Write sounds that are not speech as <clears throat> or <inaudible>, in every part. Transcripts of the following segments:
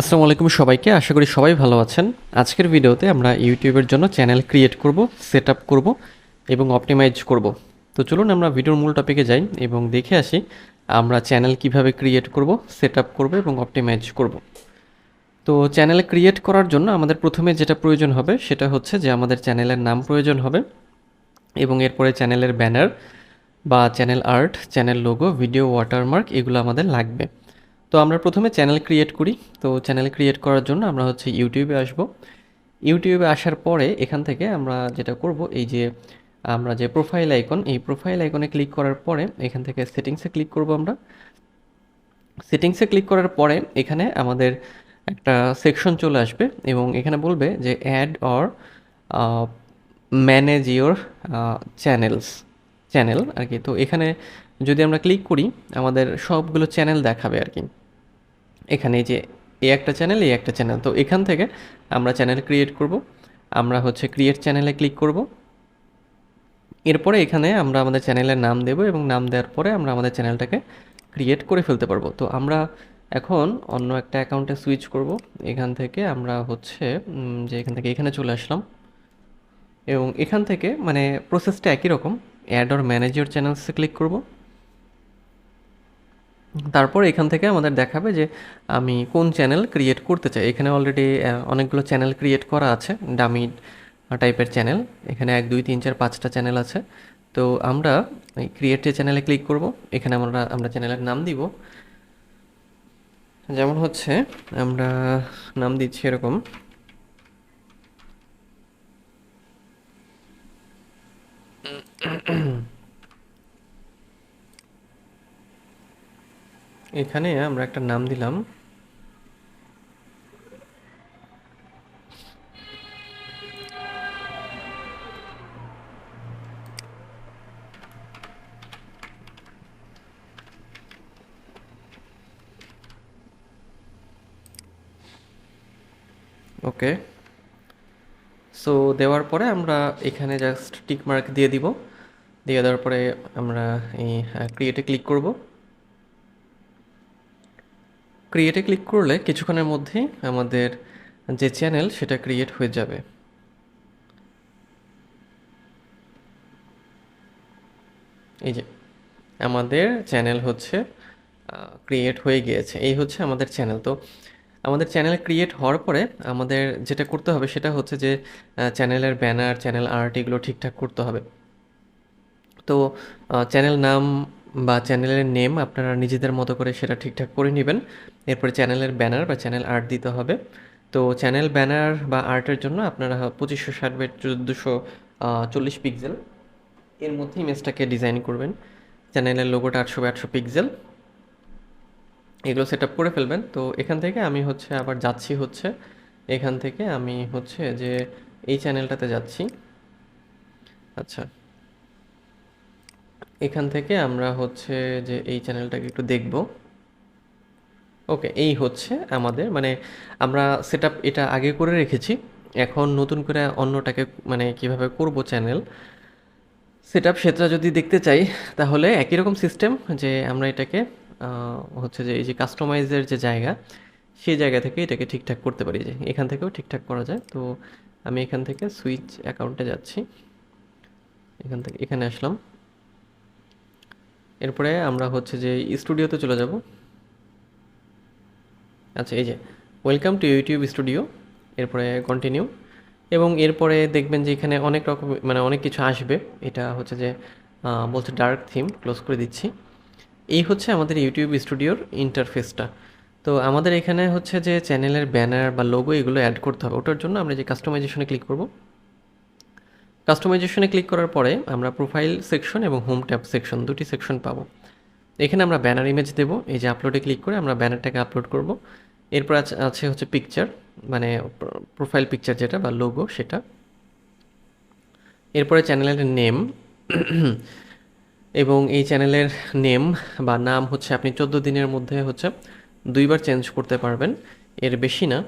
আসসালামু আলাইকুম সবাইকে। আশা করি সবাই ভালো আছেন। আজকের ভিডিওতে আমরা ইউটিউবের জন্য চ্যানেল ক্রিয়েট করব সেট আপ করব এবং অপটিমাইজ করব। তো চলুন আমরা ভিডিওর মূল টপিকে যাই এবং দেখে আসি আমরা চ্যানেল কীভাবে ক্রিয়েট করব সেট আপ করব এবং অপটিমাইজ করব। তো চ্যানেল ক্রিয়েট করার জন্য আমাদের প্রথমে যেটা প্রয়োজন হবে, সেটা হচ্ছে যে আমাদের চ্যানেলের নাম প্রয়োজন হবে এবং এরপরে চ্যানেলের ব্যানার বা channel art, channel logo, video watermark এগুলো আমাদের লাগবে। তো আমরা প্রথমে চ্যানেল ক্রিয়েট করি। তো চ্যানেল ক্রিয়েট করার জন্য আমরা হচ্ছে ইউটিউবে আসব। ইউটিউবে আসার পরে এখান থেকে আমরা যেটা করব, এই যে আমরা যে প্রোফাইল আইকন এই প্রোফাইল আইকনে ক্লিক করার পরে এখান থেকে সেটিংসে ক্লিক করব আমরা। সেটিংসে ক্লিক করার পরে এখানে আমাদের একটা সেকশন চলে আসবে এবং এখানে বলবে যে add or manage your channels channel আর কি। তো এখানে যদি আমরা ক্লিক করি, আমাদের সবগুলো চ্যানেল দেখাবে আর কি। এখানে যে এই একটা চ্যানেল এই একটা চ্যানেল তো এখান থেকে আমরা চ্যানেল ক্রিয়েট করব। আমরা হচ্ছে ক্রিয়েট চ্যানেলে ক্লিক করব। এরপরে এখানে আমরা আমাদের চ্যানেলের নাম দেব এবং নাম দেওয়ার পরে আমরা আমাদের চ্যানেলটাকে ক্রিয়েট করে ফেলতে পারব। তো আমরা এখন অন্য একটা অ্যাকাউন্টে সুইচ করব। এখান থেকে আমরা হচ্ছে যে এখান থেকে এখানে চলে আসলাম। এবং এখান থেকে মানে প্রসেসটা একই রকম। অ্যাড অর ম্যানেজার চ্যানেলসে ক্লিক করব। তারপর এখান থেকে আমাদের দেখাবে যে আমি কোন চ্যানেল ক্রিয়েট করতে চাই। এখানে অলরেডি অনেকগুলো চ্যানেল ক্রিয়েট করা আছে ডামি টাইপের চ্যানেল এখানে এক, দুই, তিন, চার, পাঁচটা চ্যানেল আছে। তো আমরা এই ক্রিয়েট চ্যানেলে ক্লিক করব। এখানে আমরা আমরা চ্যানেলের নাম দিব। যেমন হচ্ছে, আমরা নাম দিচ্ছি এরকম। এখানে আমরা একটা নাম দিলাম। ওকে। সো দেওয়ার পরে আমরা এখানে জাস্ট টিক মার্ক দিয়ে দিব। দিয়ে দেওয়ার পরে আমরা এই ক্রিয়েটে ক্লিক করব। ক্রিয়েটে ক্লিক করলে কিছুক্ষণের মধ্যেই আমাদের যে চ্যানেল সেটা ক্রিয়েট হয়ে যাবে। এই যে, আমাদের চ্যানেল হচ্ছে ক্রিয়েট হয়ে গিয়েছে। এই হচ্ছে আমাদের চ্যানেল তো আমাদের চ্যানেল ক্রিয়েট হওয়ার পরে আমাদের যেটা করতে হবে সেটা হচ্ছে যে চ্যানেলের ব্যানার চ্যানেল আর্ট এগুলো ঠিকঠাক করতে হবে। তো চ্যানেল নাম বা চ্যানেলের নেম আপনারা নিজেদের মতো করে সেটা ঠিকঠাক করে নেবেন। এরপরে চ্যানেলের ব্যানার বা চ্যানেল আর্ট দিতে হবে। তো চ্যানেল ব্যানার বা আর্টের জন্য আপনারা পঁচিশশো, ষাট বাই চোদ্দোশো চল্লিশ পিক্সেল এর মধ্যে ইমেজটাকে ডিজাইন করবেন। চ্যানেলের লোগোটা আটশো বাই আটশো পিক্সেল। এগুলো সেট আপ করে ফেলবেন। তো এখান থেকে আমি হচ্ছে আবার যাচ্ছি হচ্ছে, এখান থেকে আমি হচ্ছে যে এই চ্যানেলটাতে যাচ্ছি। আচ্ছা। এখান থেকে আমরা হচ্ছে যে এই চ্যানেলটাকে একটু দেখব। ওকে, এই হচ্ছে আমাদের মানে আমরা সেট এটা আগে করে রেখেছি। এখন নতুন করে অন্যটাকে মানে কীভাবে করব চ্যানেল? সেট আপ সেটা যদি দেখতে চাই, তাহলে একই রকম সিস্টেম যে আমরা এটাকে হচ্ছে যে এই যে কাস্টমাইজের যে জায়গা, সেই জায়গা থেকে এটাকে ঠিকঠাক করতে পারি যে এখান থেকেও ঠিকঠাক করা যায়। তো আমি এখান থেকে সুইচ অ্যাকাউন্টে যাচ্ছি। এখান থেকে, এখানে আসলাম। এরপরে আমরা হচ্ছে যে স্টুডিওতে চলে যাব। আচ্ছা এই যে ওয়েলকাম টু ইউটিউব স্টুডিও এরপরে কন্টিনিউ এবং এরপরে দেখবেন যে এখানে অনেক রকম মানে অনেক কিছু আসবে। এটা হচ্ছে যে বলছে ডার্ক থিম ক্লোজ করে দিচ্ছি। এই হচ্ছে আমাদের ইউটিউব স্টুডিওর ইন্টারফেসটা তো আমাদের এখানে হচ্ছে যে চ্যানেলের ব্যানার বা লোগো এগুলো অ্যাড করতে হবে। ওটার জন্য আমরা যে কাস্টমাইজেশনে ক্লিক করব কাস্টমাইজেশনে ক্লিক করার পরে আমরা প্রোফাইল সেকশন এবং হোম ট্যাব সেকশন দুটি সেকশন পাবো। এখানে আমরা ব্যানার ইমেজ দেব। এই যে আপলোডে ক্লিক করে আমরা ব্যানারটাকে আপলোড করব। এরপর আছে হচ্ছে পিকচার মানে প্রোফাইল পিকচার যেটা বা লোগো সেটা। এরপরে চ্যানেলের নেম এবং এই চ্যানেলের নেম বা নাম হচ্ছে আপনি চোদ্দ দিনের মধ্যে হচ্ছে দুইবার চেঞ্জ করতে পারবেন। এর বেশি না।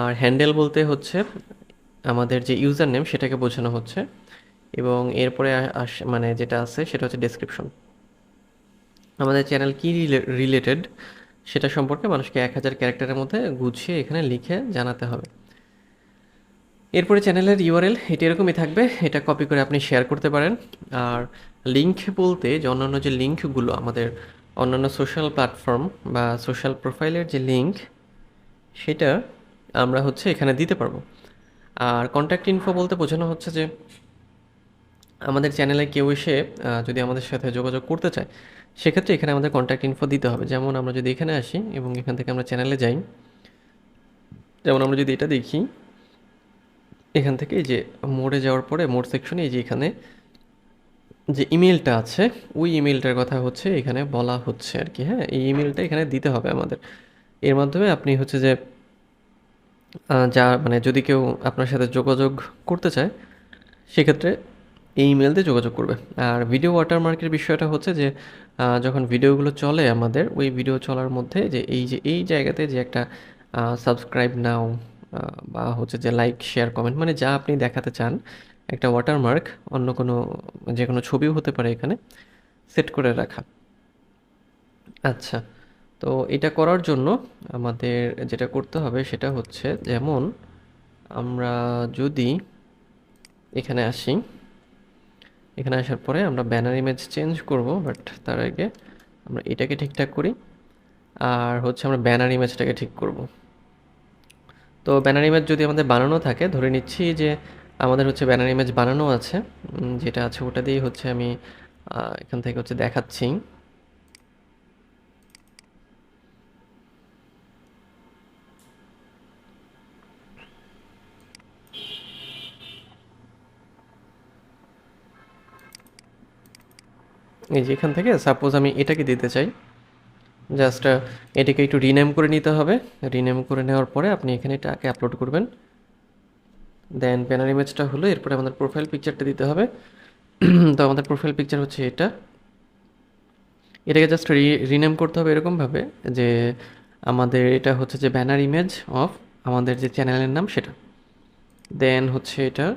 আর হ্যান্ডেল বলতে হচ্ছে আমাদের যে ইউজার নেম সেটাকে বোঝানো হচ্ছে এবং এরপরে আস মানে যেটা আছে সেটা হচ্ছে ডেসক্রিপশন আমাদের চ্যানেল কি রিলেটেড সেটা সম্পর্কে মানুষকে এক হাজার ক্যারেক্টারের মধ্যে গুছিয়ে এখানে লিখে জানাতে হবে। এরপরে চ্যানেলের ইউআরএল এটি এরকমই থাকবে, এটা কপি করে আপনি শেয়ার করতে পারেন। আর লিঙ্ক বলতে যে অন্যান্য যে লিঙ্কগুলো আমাদের অন্যান্য সোশ্যাল প্ল্যাটফর্ম বা সোশ্যাল প্রোফাইলের যে লিঙ্ক সেটা আমরা হচ্ছে এখানে দিতে পারব। আর কন্ট্যাক্ট ইনফো বলতে বোঝানো হচ্ছে যে আমাদের চ্যানেলে কেউ এসে যদি আমাদের সাথে যোগাযোগ করতে চায়, সেক্ষেত্রে এখানে আমাদের কন্ট্যাক্ট ইনফো দিতে হবে। যেমন আমরা যদি এখানে আসি এবং এখান থেকে আমরা চ্যানেলে যাই, যেমন আমরা যদি এটা দেখি, এখান থেকে যে মোড়ে যাওয়ার পরে, মোড় সেকশনে এই যে এখানে যে ইমেলটা আছে, ওই ইমেলটার কথা হচ্ছে, এখানে বলা হচ্ছে আর কি। হ্যাঁ এই ইমেলটা এখানে দিতে হবে আমাদের। এর মাধ্যমে আপনি হচ্ছে যে যা মানে যদি কেউ আপনার সাথে যোগাযোগ করতে চায়, সেক্ষেত্রে এই ইমেল দিয়ে যোগাযোগ করবে। আর ভিডিও ওয়াটারমার্কের বিষয়টা হচ্ছে যে যখন ভিডিওগুলো চলে আমাদের, ওই ভিডিও চলার মধ্যে যে এই যে, এই জায়গাতে যে একটা সাবস্ক্রাইব নাও বা হচ্ছে যে লাইক শেয়ার কমেন্ট মানে যা আপনি দেখাতে চান, একটা ওয়াটারমার্ক অন্য কোনো যে কোনো ছবিও হতে পারে এখানে সেট করে রাখা। আচ্ছা। তো এটা করার জন্য আমাদের যেটা করতে হবে সেটা হচ্ছে যেমন আমরা যদি এখানে আসি, এখানে আসার পরে আমরা ব্যানার ইমেজ চেঞ্জ করব বাট তার আগে আমরা এটাকে ঠিকঠাক করি, আর হচ্ছে আমরা ব্যানার ইমেজটাকে ঠিক করব। তো ব্যানার ইমেজ যদি আমাদের বানানো থাকে, ধরে নিচ্ছি যে আমাদের হচ্ছে ব্যানার ইমেজ বানানো আছে যেটা আছে ওটা দিয়েই হচ্ছে আমি এখান থেকে হচ্ছে দেখাচ্ছি। এই যে এখান থেকে সাপোজ আমি এটাকে দিতে চাই জাস্ট এটাকে একটু রিনেম করে নিতে হবে। রিনেম করে নেওয়ার পরে আপনি এখানে এটাকে আপলোড করবেন। দেন ব্যানার ইমেজটা হলো, এরপরে আমাদের প্রোফাইল পিকচারটা দিতে হবে। <clears throat> তো আমাদের প্রোফাইল পিকচার হচ্ছে এটা। এটাকে জাস্ট রিনেম করতে হবে এরকমভাবে যে আমাদের এটা হচ্ছে যে ব্যানার ইমেজ অফ আমাদের যে চ্যানেলের নাম সেটা। দেন হচ্ছে এটা,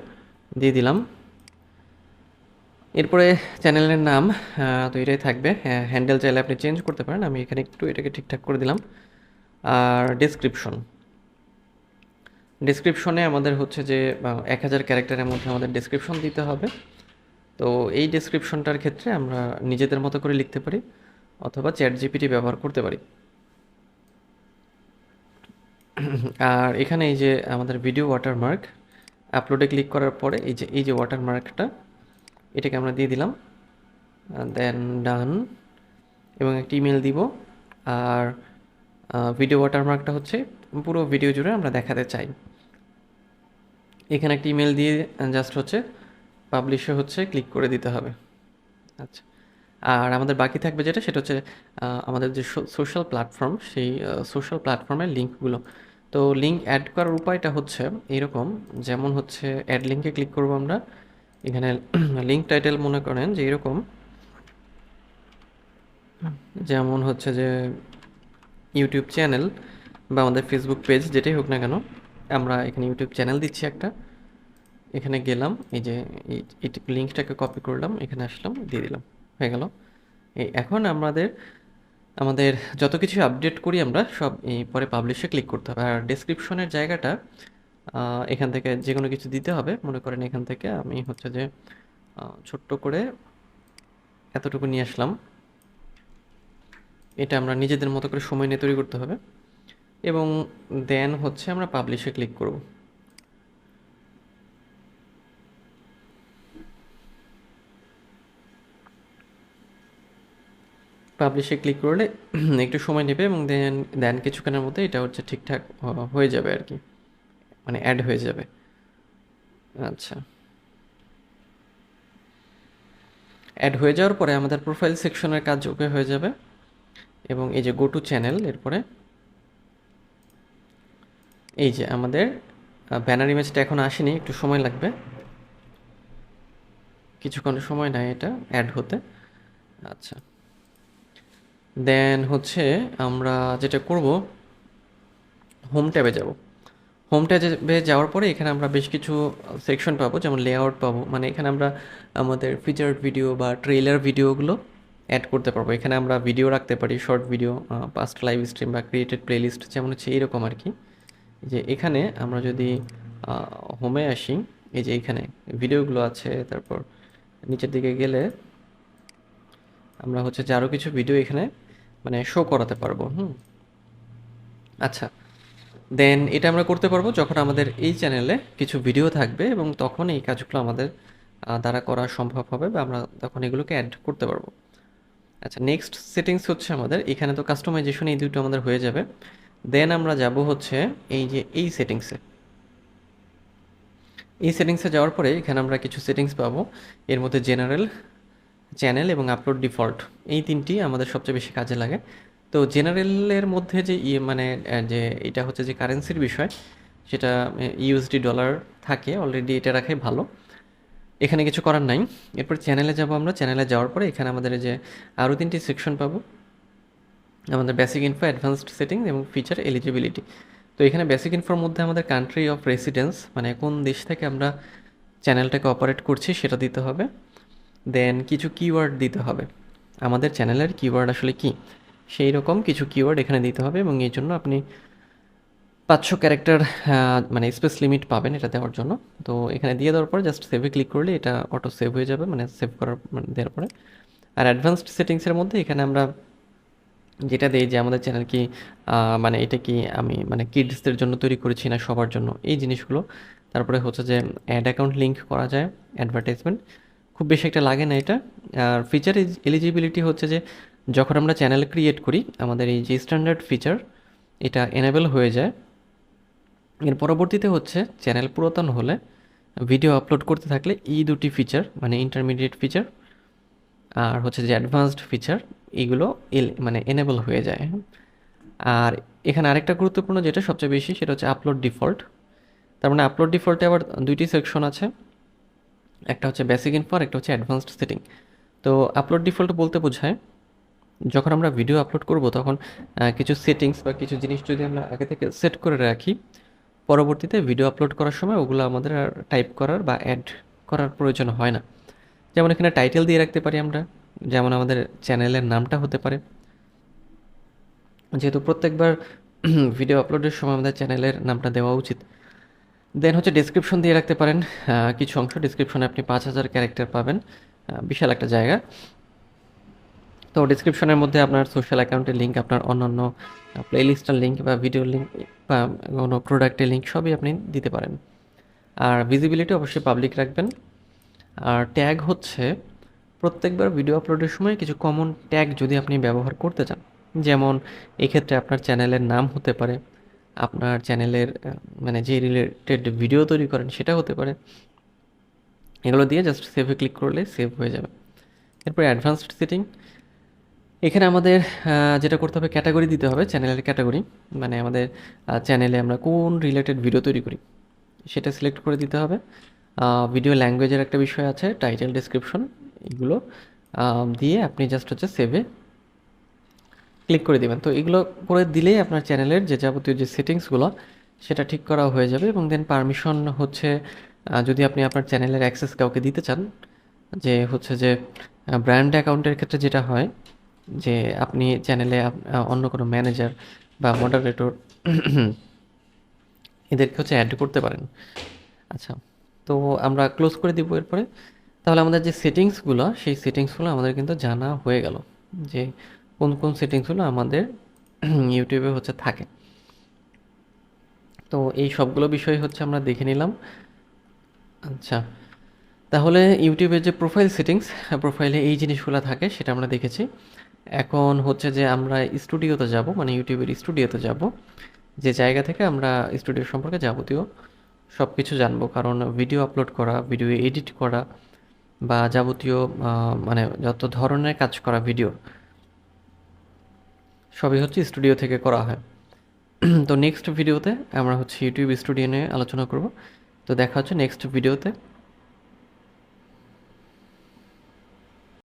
দিয়ে দিলাম। এরপরে চ্যানেলের নাম তো এটাই থাকবে। হ্যান্ডেল চাইলে আপনি চেঞ্জ করতে পারেন। আমি এখানে একটু এটাকে ঠিকঠাক করে দিলাম। আর ডেসক্রিপশন ডেসক্রিপশনে আমাদের হচ্ছে যে এক হাজার ক্যারেক্টারের মধ্যে আমাদের ডেসক্রিপশন দিতে হবে। তো এই ডেসক্রিপশনটার ক্ষেত্রে আমরা নিজেদের মতো করে লিখতে পারি, অথবা চ্যাট জিপিটি ব্যবহার করতে পারি। আর এখানে এই যে আমাদের ভিডিও ওয়াটারমার্ক আপলোডে ক্লিক করার পরে এই যে এই যে ওয়াটারমার্কটা এটাকে আমরা দিয়ে দিলাম দেন ডান এবং একটা ইমেল দিব, আর ভিডিও ওয়াটারমার্কটা হচ্ছে পুরো ভিডিও জুড়ে আমরা দেখাতে চাই। এখানে একটা ইমেল দিয়ে জাস্ট হচ্ছে পাবলিশে হচ্ছে ক্লিক করে দিতে হবে। আচ্ছা আর আমাদের বাকি থাকবে যেটা, সেটা হচ্ছে আমাদের যে সোশ্যাল প্ল্যাটফর্ম সেই সোশ্যাল প্ল্যাটফর্মের লিঙ্কগুলো তো লিঙ্ক অ্যাড করার উপায়টা হচ্ছে এরকম, যেমন হচ্ছে অ্যাড লিঙ্কে ক্লিক করব আমরা এখানে লিঙ্ক টাইটেল মনে করেন যে এরকম। যেমন হচ্ছে যে ইউটিউব চ্যানেল বা আমাদের ফেসবুক পেজ যেটাই হোক না কেন, আমরা এখানে ইউটিউব চ্যানেল দিচ্ছি একটা। এখানে গেলাম, এই যে এই লিঙ্কটাকে কপি করলাম, এখানে আসলাম, দিয়ে দিলাম, হয়ে গেল। এই এখন আমাদের আমাদের যত কিছু আপডেট করি আমরা, সব এই পরে পাবলিশে ক্লিক করতে হবে। আর ডেসক্রিপশনের জায়গাটা এখান থেকে যে কোনো কিছু দিতে হবে। মনে করেন এখান থেকে আমি হচ্ছে যে ছোট্ট করে এতটুকু নিয়ে আসলাম। এটা আমরা নিজেদের মতো করে সময় নিয়ে তৈরি করতে হবে। এবং দেন হচ্ছে আমরা পাবলিশে ক্লিক করব। পাবলিশে ক্লিক করলে <clears throat> একটু সময় নেবে এবং দেন দেন কিছুক্ষণের মধ্যে এটা হচ্ছে ঠিকঠাক হয়ে যাবে আর কি। মানে অ্যাড হয়ে যাবে। আচ্ছা। অ্যাড হয়ে যাওয়ার পরে আমাদের প্রোফাইল সেকশনের কাজ ওকে হয়ে যাবে। এবং এই যে গো টু চ্যানেল এরপরে এই যে আমাদের ব্যানার ইমেজটা এখন আসেনি, একটু সময় লাগবে। কিছুক্ষণ সময় নেয় এটা অ্যাড হতে। আচ্ছা। দেন হচ্ছে আমরা যেটা করব হোম ট্যাবে যাব। হোম ট্যাবে যাওয়ার পরে এখানে আমরা বেশ কিছু সেকশন পাবো, যেমন লেআউট পাবো। মানে এখানে আমরা আমাদের ফিচার্ড ভিডিও বা ট্রেলার ভিডিওগুলো অ্যাড করতে পারব। এখানে আমরা ভিডিও রাখতে পারি short video past live stream বা ক্রিয়েটেড প্লেলিস্ট যেমন হচ্ছে এইরকম আর কি যে এখানে আমরা যদি হোমে আসি, এই যে এখানে ভিডিওগুলো আছে, তারপর নিচের দিকে গেলে আমরা হচ্ছে যে আরও কিছু ভিডিও এখানে মানে শো করাতে পারব, হুম। আচ্ছা দেন এটা আমরা করতে পারব যখন আমাদের এই চ্যানেলে কিছু ভিডিও থাকবে এবং তখন এই কাজগুলো আমাদের দ্বারা করা সম্ভব হবে বা আমরা তখন এগুলোকে অ্যাড করতে পারব। আচ্ছা নেক্সট সেটিংস হচ্ছে আমাদের। এখানে তো কাস্টমাইজেশন এই দুটো আমাদের হয়ে যাবে। দেন আমরা যাব হচ্ছে এই যে এই সেটিংসে এই সেটিংসে যাওয়ার পরে এখানে আমরা কিছু সেটিংস পাবো। এর মধ্যে জেনারেল চ্যানেল এবং আপলোড ডিফল্ট এই তিনটি আমাদের সবচেয়ে বেশি কাজে লাগে। তো জেনারেলের মধ্যে যে ইয়ে মানে যে এটা হচ্ছে যে কারেন্সির বিষয়, সেটা ইউএসডি ডলার থাকে অলরেডি এটা রাখাই ভালো। এখানে কিছু করার নাই। এরপর চ্যানেলে যাব আমরা। চ্যানেলে যাওয়ার পরে এখানে আমাদের যে আরও তিনটি সেকশন পাবো। আমাদের বেসিক ইনফো অ্যাডভান্সড সেটিং এবং ফিচার এলিজিবিলিটি তো এখানে বেসিক ইনফোর মধ্যে আমাদের কান্ট্রি অফ রেসিডেন্স মানে কোন দেশ থেকে আমরা চ্যানেলটাকে অপারেট করছি, সেটা দিতে হবে। দেন কিছু কিওয়ার্ড দিতে হবে। আমাদের চ্যানেলের কিওয়ার্ড আসলে কি? সেই রকম কিছু কিওয়ার্ড এখানে দিতে হবে এবং এই জন্য আপনি পাঁচশো ক্যারেক্টার মানে স্পেস লিমিট পাবেন এটা দেওয়ার জন্য। তো এখানে দিয়ে দেওয়ার পরে জাস্ট সেভে ক্লিক করলে এটা অটো সেভ হয়ে যাবে মানে সেভ করার মানে দেওয়ার পরে। আর অ্যাডভান্সড সেটিংসের মধ্যে এখানে আমরা যেটা দেই যে আমাদের চ্যানেল কি মানে এটা কি আমি মানে কিডসদের জন্য তৈরি করেছি না সবার জন্য, এই জিনিসগুলো। তারপরে হচ্ছে যে অ্যাড অ্যাকাউন্ট লিঙ্ক করা যায় অ্যাডভার্টাইজমেন্ট খুব বেশি একটা লাগে না এটা। আর ফিচার এলিজিবিলিটি হচ্ছে যে যখন আমরা চ্যানেল ক্রিয়েট করি, আমাদের এই যে স্ট্যান্ডার্ড ফিচার এটা এনেবেল হয়ে যায়। এর পরবর্তীতে হচ্ছে চ্যানেল পুরাতন হলে ভিডিও আপলোড করতে থাকলে ই দুটি ফিচার মানে ইন্টারমিডিয়েট ফিচার আর হচ্ছে যে অ্যাডভান্সড ফিচার এগুলো এল- মানে এনেবল হয়ে যায়। আর এখানে আরেকটা গুরুত্বপূর্ণ যেটা সবচেয়ে বেশি, সেটা হচ্ছে আপলোড ডিফল্ট তার মানে আপলোড ডিফল্টে আবার দুইটি সেকশন আছে। একটা হচ্ছে বেসিক ইনফো আর একটা হচ্ছে অ্যাডভান্সড সেটিং তো আপলোড ডিফল্ট বলতে বোঝায় যখন আমরা ভিডিও আপলোড করব, তখন কিছু সেটিংস বা কিছু জিনিস যদি আমরা আগে থেকে সেট করে রাখি, পরবর্তীতে ভিডিও আপলোড করার সময় ওগুলো আমাদের আর টাইপ করার বা অ্যাড করার প্রয়োজন হয় না। যেমন এখানে টাইটেল দিয়ে রাখতে পারি আমরা, যেমন আমাদের চ্যানেলের নামটা হতে পারে। যেহেতু প্রত্যেকবার <clears throat> ভিডিও আপলোডের সময় আমাদের চ্যানেলের নামটা দেওয়া উচিত। দেন হচ্ছে ডিসক্রিপশন দিয়ে রাখতে পারেন। কিছু অংশ ডিসক্রিপশনে আপনি পাঁচ হাজার ক্যারেক্টার পাবেন। বিশাল একটা জায়গা। তো ডিসক্রিপশনের মধ্যে আপনার সোশ্যাল অ্যাকাউন্টের লিঙ্ক আপনার অন্যান্য প্লেলিস্টের লিঙ্ক বা ভিডিও লিঙ্ক বা কোনো প্রোডাক্টের লিঙ্ক সবই আপনি দিতে পারেন। আর ভিজিবিলিটি অবশ্যই পাবলিক রাখবেন। আর ট্যাগ হচ্ছে, প্রত্যেকবার ভিডিও আপলোডের সময় কিছু কমন ট্যাগ যদি আপনি ব্যবহার করতে চান। যেমন, এক্ষেত্রে আপনার চ্যানেলের নাম হতে পারে, আপনার চ্যানেলের মানে যে রিলেটেড ভিডিও তৈরি করেন সেটা হতে পারে। এগুলো দিয়ে জাস্ট সেভে ক্লিক করলে সেভ হয়ে যাবে। এরপরে অ্যাডভান্সড সেটিং এখানে আমাদের যেটা করতে হবে ক্যাটাগরি দিতে হবে চ্যানেলের ক্যাটাগরি মানে আমাদের চ্যানেলে আমরা কোন রিলেটেড ভিডিও তৈরি করি, সেটা সিলেক্ট করে দিতে হবে। ভিডিও ল্যাঙ্গুয়েজের একটা বিষয় আছে টাইটেল ডেসক্রিপশন এগুলো দিয়ে আপনি জাস্ট হচ্ছে সেভে ক্লিক করে দেবেন। তো এগুলো করে দিলেই আপনার চ্যানেলের যে যাবতীয় যে সেটিংসগুলো সেটা ঠিক করা হয়ে যাবে এবং দেন পারমিশন হচ্ছে যদি আপনি আপনার চ্যানেলের অ্যাক্সেস কাউকে দিতে চান, যে হচ্ছে যে ব্র্যান্ড অ্যাকাউন্টের ক্ষেত্রে যেটা হয় যে আপনি চ্যানেলে অন্য কোনো ম্যানেজার বা মডারেটর <clears throat> এদেরকে হচ্ছে অ্যাড করতে পারেন। আচ্ছা তো আমরা ক্লোজ করে দিব এরপরে। তাহলে আমাদের যে সেটিংসগুলো সেই সেটিংসগুলো আমাদের কিন্তু জানা হয়ে গেল যে কোন কোন সেটিংসগুলো আমাদের <clears throat> ইউটিউবে হচ্ছে থাকে। তো এই সবগুলো বিষয় হচ্ছে আমরা দেখে নিলাম। আচ্ছা তাহলে ইউটিউবের যে প্রোফাইল সেটিংস প্রোফাইলে এই জিনিসগুলো থাকে, সেটা আমরা দেখেছি। এখন হচ্ছে যে আমরা স্টুডিওতে যাব মানে ইউটিউবের স্টুডিওতে যাব। যে জায়গা থেকে আমরা স্টুডিও সম্পর্কে যাবতীয় সব কিছু জানব। কারণ ভিডিও আপলোড করা ভিডিও এডিট করা বা যাবতীয় মানে যত ধরনের কাজ করা ভিডিও সবই হচ্ছে স্টুডিও থেকে করা হয়। তো নেক্সট ভিডিওতে আমরা হচ্ছে ইউটিউব স্টুডিও নিয়ে আলোচনা করব। তো দেখা হচ্ছে নেক্সট ভিডিওতে